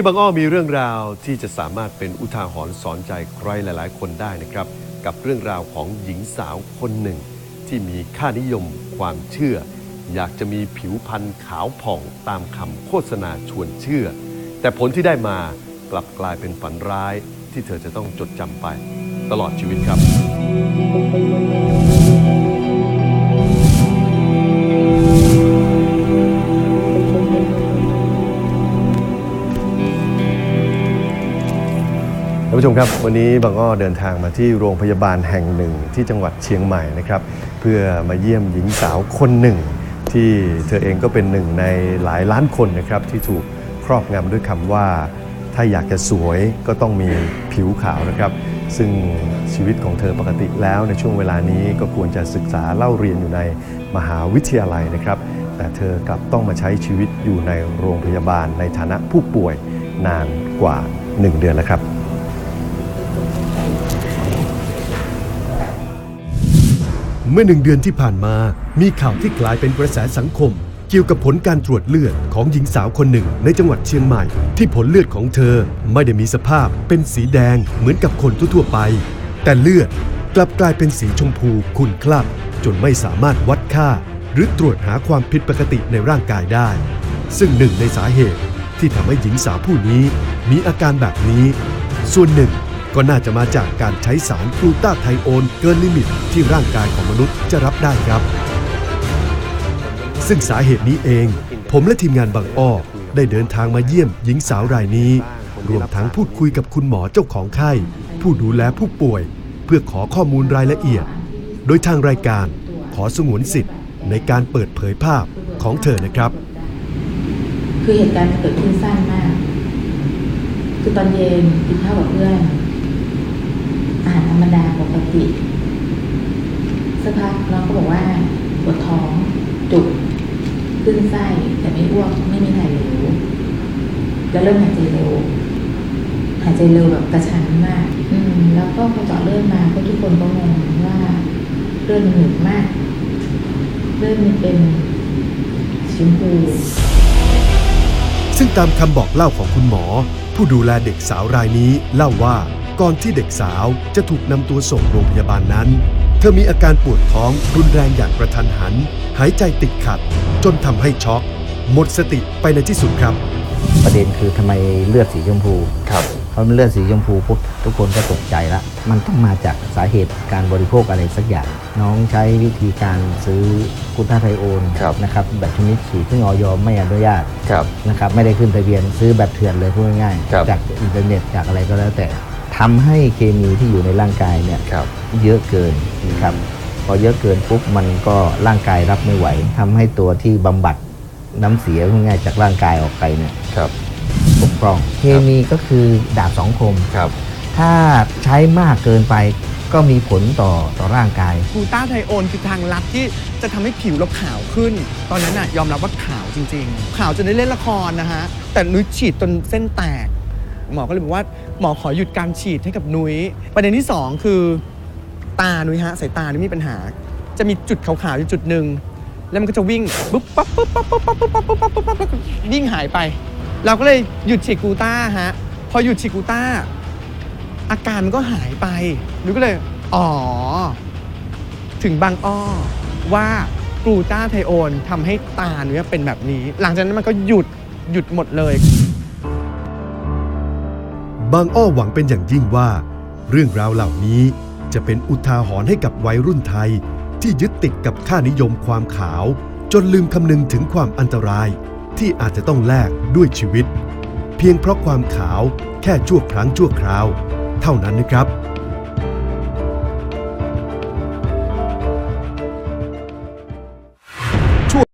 ที่บางอ้อมีเรื่องราวที่จะสามารถเป็นอุทาหรณ์สอนใจใครหลาย ๆ คนได้นะครับ กับเรื่องราวของหญิงสาวคนหนึ่ง ที่มีค่านิยมความเชื่อ อยากจะมีผิวพรรณขาวผ่องตามคำโฆษณาชวนเชื่อ แต่ผลที่ได้มากลับกลายเป็นฝันร้ายที่เธอจะต้องจดจำไป ตลอดชีวิตครับ ผู้ชมครับ วันนี้บางอ้อเดินทางมาที่โรงพยาบาลแห่งหนึ่งที่จังหวัดเชียงใหม่นะครับ เพื่อมาเยี่ยมหญิงสาวคนหนึ่ง ที่เธอเองก็เป็นหนึ่งในหลายล้านคนนะครับที่ถูกครอบงำด้วยคำว่า ถ้าอยากจะสวยก็ต้องมีผิวขาวนะครับ ซึ่งชีวิตของเธอปกติแล้วในช่วงเวลานี้ก็ควรจะศึกษาเล่าเรียนอยู่ในมหาวิทยาลัยนะครับ แต่เธอกลับต้องมาใช้ชีวิตอยู่ในโรงพยาบาลในฐานะผู้ป่วยนานกว่า 1 เดือนแล้วครับ เมื่อหนึ่งเดือนที่ผ่านมา มีข่าวที่กลายเป็นกระแสสังคม เกี่ยวกับผลการตรวจเลือดของหญิงสาวคนหนึ่งในจังหวัดเชียงใหม่ ที่ผลเลือดของเธอไม่ได้มีสภาพเป็นสีแดงเหมือนกับคนทั่วๆไป แต่เลือดกลับกลายเป็นสีชมพูขุ่นคลับ จนไม่สามารถวัดค่า หรือตรวจหาความผิดปกติในร่างกายได้ ซึ่งหนึ่งในสาเหตุที่ทำให้หญิงสาวผู้นี้มีอาการแบบนี้ ส่วนหนึ่ง ก็น่าจะมาจากการใช้สารกลูตาไทโอนเกินลิมิตที่ร่างกายของมนุษย์จะรับได้ครับ ซึ่งสาเหตุนี้เอง ผมและทีมงานบางอ้อได้เดินทางมาเยี่ยมหญิงสาวรายนี้ รวมทั้งพูดคุยกับคุณหมอเจ้าของไข้ ผู้ดูแลผู้ป่วย เพื่อขอข้อมูลรายละเอียด โดยทางรายการขอสงวนสิทธิ์ ในการเปิดเผยภาพของเธอนะครับ คือเหตุการณ์เกิดขึ้นสั้นมาก คือตอนเย็นกินข้าวกับเพื่อน อาหารธรรมดาปก ติสักพักน้องก็บอกว่าปวดท้องจุกขึ้นไส้แต่ไม่อ้วกไม่มีถ่ายเหลวแล้วเริ่มหายใจเร็วหายใจเร็วแบบกระชั้นมาก อืม แล้วก็พอเจาะเลือดมาก็ทุกคนก็งงว่าเลือดมันหนุนมาก เลือดมันเป็นสีชมพูซึ่งตามคำบอกเล่าของคุณหมอ ผู้ดูแลเด็กสาวรายนี้เล่าว่า ก่อนที่เด็กสาวจะถูกนำตัวส่งโรงพยาบาลนั้น เธอมีอาการปวดท้องรุนแรงอย่างกระทันหัน หายใจติดขัด จนทำให้ช็อก หมดสติไปในที่สุดครับ ประเด็นคือทำไมเลือดสีชมพูครับเพราะมันเลือดสีชมพูปุ๊บทุกคนก็ตกใจละมันต้องมาจากสาเหตุการบริโภคอะไรสักอย่าง น้องใช้วิธีการซื้อกุตาไทโอนครับนะครับแบบชนิดฉีดซึ่งออยไม่อนุญาตครับนะครับไม่ได้ขึ้นทะเบียนซื้อแบบเถื่อนเลยพูดง่ายครับๆจากอินเทอร์เน็ตจากอะไรก็แล้วแต่ ทำให้เคมีที่อยู่ในร่างกายเนี่ยครับ เยอะเกินครับพอเยอะเกินปุ๊บมันก็ร่างกายรับไม่ไหวทำให้ตัวที่บำบัดน้ำเสียพูดง่ายๆจากร่างกายออกไปเนี่ยครับบกพร่อง เคมีก็คือดาบสองคม ครับ ถ้าใช้มากเกินไปก็มีผลต่อต่อร่างกาย กลูต้าไทโอนคือทางลัดที่จะทำให้ผิวเราขาวขึ้น ตอนนั้นน่ะยอมรับว่าขาวจริง ๆ ขาวจนได้เล่นละครนะฮะ แต่นุ้ยฉีดจนเส้นแตก หมอก็เลยบอกว่าหมอขอหยุดการฉีดให้กับนุ้ยประเด็นที่ 2 คือตานุ้ยฮะสายตานุ้ยมีปัญหา จะมีจุดขาวๆอยู่จุดหนึ่งแล้วมันก็จะวิ่งปุ๊บปั๊บปุ๊บปั๊บปุ๊บปั๊บปุ๊บปั๊บปุ๊บปั๊บปุ๊บปั๊บวิ่งหายไป เราก็เลยหยุดฉีดกูต้าฮะพอหยุดฉีดกูต้า อาการมันก็หายไปนุ้ยก็เลยอ๋อถึงบางอ้อว่ากลูตาไทโอนทำให้ตาเนื้อเป็นแบบนี้ หลังจากนั้นมันก็หยุดหยุดหมดเลย บางอ้อหวังเป็นอย่างยิ่งว่า เรื่องราวเหล่านี้จะเป็นอุทาหรณ์ให้กับวัยรุ่นไทย ที่ยึดติดกับค่านิยมความขาว จนลืมคำนึงถึงความอันตราย ที่อาจจะต้องแลกด้วยชีวิต เพียงเพราะความขาวแค่ชั่วครั้งชั่วคราว เท่านั้นนะครับ